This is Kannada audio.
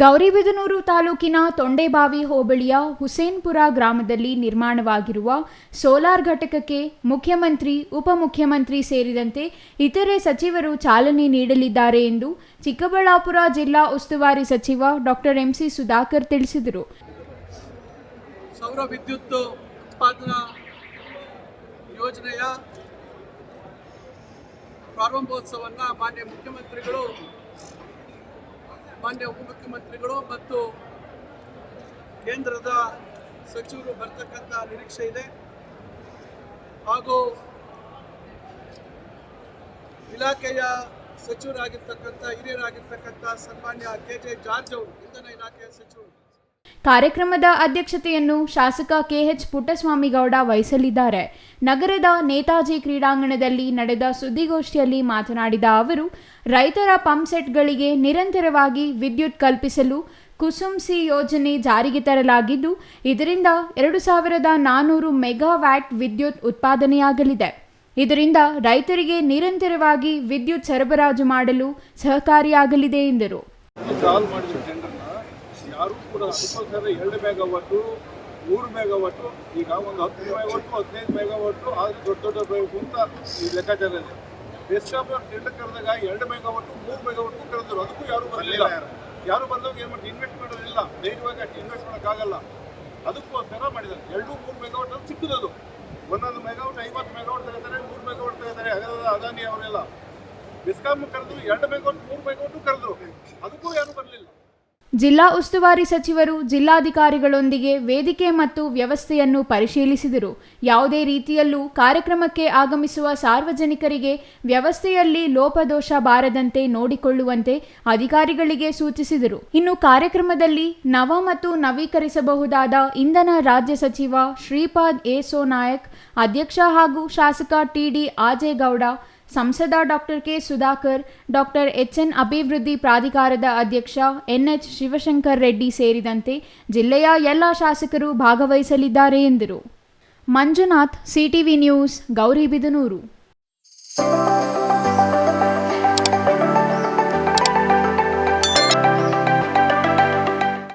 ಗೌರಿಬಿದನೂರು ತಾಲೂಕಿನ ತೊಂಡೆಬಾವಿ ಹೋಬಳಿಯ ಹುಸೇನ್ಪುರ ಗ್ರಾಮದಲ್ಲಿ ನಿರ್ಮಾಣವಾಗಿರುವ ಸೋಲಾರ್ ಘಟಕಕ್ಕೆ ಮುಖ್ಯಮಂತ್ರಿ, ಉಪಮುಖ್ಯಮಂತ್ರಿ ಸೇರಿದಂತೆ ಇತರೆ ಸಚಿವರು ಚಾಲನೆ ನೀಡಲಿದ್ದಾರೆ ಎಂದು ಚಿಕ್ಕಬಳ್ಳಾಪುರ ಜಿಲ್ಲಾ ಉಸ್ತುವಾರಿ ಸಚಿವ ಡಾಕ್ಟರ್ ಎಂಸಿ ಸುಧಾಕರ್ ತಿಳಿಸಿದರು. ಸೌರ ವಿದ್ಯುತ್ ಉತ್ಪಾದನಾ ಯೋಜನೆಯ ಪ್ರಾರಂಭೋತ್ಸವವನ್ನು ಮಾನ್ಯ ಮುಖ್ಯಮಂತ್ರಿಗಳು ಮಾನ್ಯ ಉಪಮುಖ್ಯಮಂತ್ರಿಗಳು ಮತ್ತು ಕೇಂದ್ರದ ಸಚಿವರು ಬರ್ತಕ್ಕಂಥ ನಿರೀಕ್ಷೆ ಇದೆ. ಹಾಗೂ ಇಲಾಖೆಯ ಸಚಿವರಾಗಿರ್ತಕ್ಕಂಥ, ಹಿರಿಯರಾಗಿರ್ತಕ್ಕಂಥ ಸನ್ಮಾನ್ಯ ಕೆ ಜೆ ಜಾರ್ಜ್ ಅವರು, ಇಂಧನ ಇಲಾಖೆಯ ಸಚಿವರು. ಕಾರ್ಯಕ್ರಮದ ಅಧ್ಯಕ್ಷತೆಯನ್ನು ಶಾಸಕ ಕೆಎಚ್ ಪುಟ್ಟಸ್ವಾಮಿಗೌಡ ವಹಿಸಲಿದ್ದಾರೆ. ನಗರದ ನೇತಾಜಿ ಕ್ರೀಡಾಂಗಣದಲ್ಲಿ ನಡೆದ ಸುದ್ದಿಗೋಷ್ಠಿಯಲ್ಲಿ ಮಾತನಾಡಿದ ಅವರು, ರೈತರ ಪಂಪ್ಸೆಟ್ಗಳಿಗೆ ನಿರಂತರವಾಗಿ ವಿದ್ಯುತ್ ಕಲ್ಪಿಸಲು ಕುಸುಮ್ ಸಿ ಯೋಜನೆ ಜಾರಿಗೆ ತರಲಾಗಿದ್ದು, ಇದರಿಂದ ಎರಡು ಸಾವಿರದ ನಾನ್ನೂರು ಮೆಗಾವ್ಯಾಟ್ ವಿದ್ಯುತ್ ಉತ್ಪಾದನೆಯಾಗಲಿದೆ. ಇದರಿಂದ ರೈತರಿಗೆ ನಿರಂತರವಾಗಿ ವಿದ್ಯುತ್ ಸರಬರಾಜು ಮಾಡಲು ಸಹಕಾರಿಯಾಗಲಿದೆ ಎಂದರು. ಕೂಡ ಅದಕ್ಕೋಸ್ಕರ ಎರಡು ಮೆಗಾವಟ್ಟು ಮೂರು ಮೆಗಾವಟ್ಟು ಈಗ ಒಂದು ಹತ್ತು ಮೆಗಾವಟ್ಟು ಹದಿನೈದು ಮೆಗಾವಟ್ಟು ಆದರೆ ದೊಡ್ಡ ದೊಡ್ಡ ಬೇಕು ಅಂತ ಈ ಲೆಕ್ಕಾಚಾರ ಇದೆ ಬೆಸ್ಕಾಮ್ ಟೆಂಡರ್ ಕರೆದಾಗ ಎರಡು ಮೆಗಾವಟ್ಟು ಮೂರು ಮೆಗಾವಟ್ಟು ಕರೆದ್ರು ಅದಕ್ಕೂ ಯಾರು ಬರಲಿಲ್ಲ ಯಾರು? ಬಂದಾಗ ಏನು ಮಾಡಿ ಇನ್ವೆಸ್ಟ್ ಮಾಡೋದಿಲ್ಲ. ಧೈರ್ಯವಾಗಿ ಅಷ್ಟು ಇನ್ವೆಸ್ಟ್ ಮಾಡೋಕ್ಕಾಗಲ್ಲ. ಅದಕ್ಕೋಸ್ಕರ ಮಾಡಿದ್ದಾರೆ. ಎರಡು ಮೂರು ಮೆಗಾವಟ್ ಅದು ಸಿಕ್ಕದದು ಒಂದೊಂದು ಮೆಗಾವಟ್ ಐವತ್ತು ಮೆಗಾವಟ್ ತೆಗಿತಾರೆ ಮೂರು ಮೆಗಾವಟ್ ತೆಗಿತಾರೆ. ಅದಾದ ಅದಾನಿ ಅವರೆಲ್ಲ. ಬಿಸ್ಕಾಮ್ ಕರೆದ್ರು ಎರಡು ಮೆಗಾವಟ್ ಮೂರು ಮೆಗಾವಟ್ಟು ಕರೆದ್ರು. ಅದಕ್ಕೂ ಯಾರು ಬರಲಿಲ್ಲ. ಜಿಲ್ಲಾ ಉಸ್ತುವಾರಿ ಸಚಿವರು, ಜಿಲ್ಲಾಧಿಕಾರಿಗಳೊಂದಿಗೆ ವೇದಿಕೆ ಮತ್ತು ವ್ಯವಸ್ಥೆಯನ್ನು ಪರಿಶೀಲಿಸಿದರು. ಯಾವುದೇ ರೀತಿಯಲ್ಲೂ ಕಾರ್ಯಕ್ರಮಕ್ಕೆ ಆಗಮಿಸುವ ಸಾರ್ವಜನಿಕರಿಗೆ ವ್ಯವಸ್ಥೆಯಲ್ಲಿ ಲೋಪದೋಷ ಬಾರದಂತೆ ನೋಡಿಕೊಳ್ಳುವಂತೆ ಅಧಿಕಾರಿಗಳಿಗೆ ಸೂಚಿಸಿದರು. ಇನ್ನು ಕಾರ್ಯಕ್ರಮದಲ್ಲಿ ನವ ಮತ್ತು ನವೀಕರಿಸಬಹುದಾದ ಇಂಧನ ರಾಜ್ಯ ಸಚಿವ ಶ್ರೀಪಾದ್ ಏಸೋ ನಾಯಕ್ ಅಧ್ಯಕ್ಷ ಹಾಗೂ ಶಾಸಕ ಟಿಡಿ ಆಜೇಗೌಡ ಸಂಸದ doctor K Sudhakar, doctor HN ಅಭಿವೃದ್ಧಿ ಪ್ರಾಧಿಕಾರದ ಅಧ್ಯಕ್ಷ ಎನ್ಎಚ್ ಶಿವಶಂಕರ್ ರೆಡ್ಡಿ ಸೇರಿದಂತೆ ಜಿಲ್ಲೆಯ ಎಲ್ಲ ಶಾಸಕರು ಭಾಗವಹಿಸಲಿದ್ದಾರೆ ಎಂದರು. Manjunath, CTV news Gauribidanur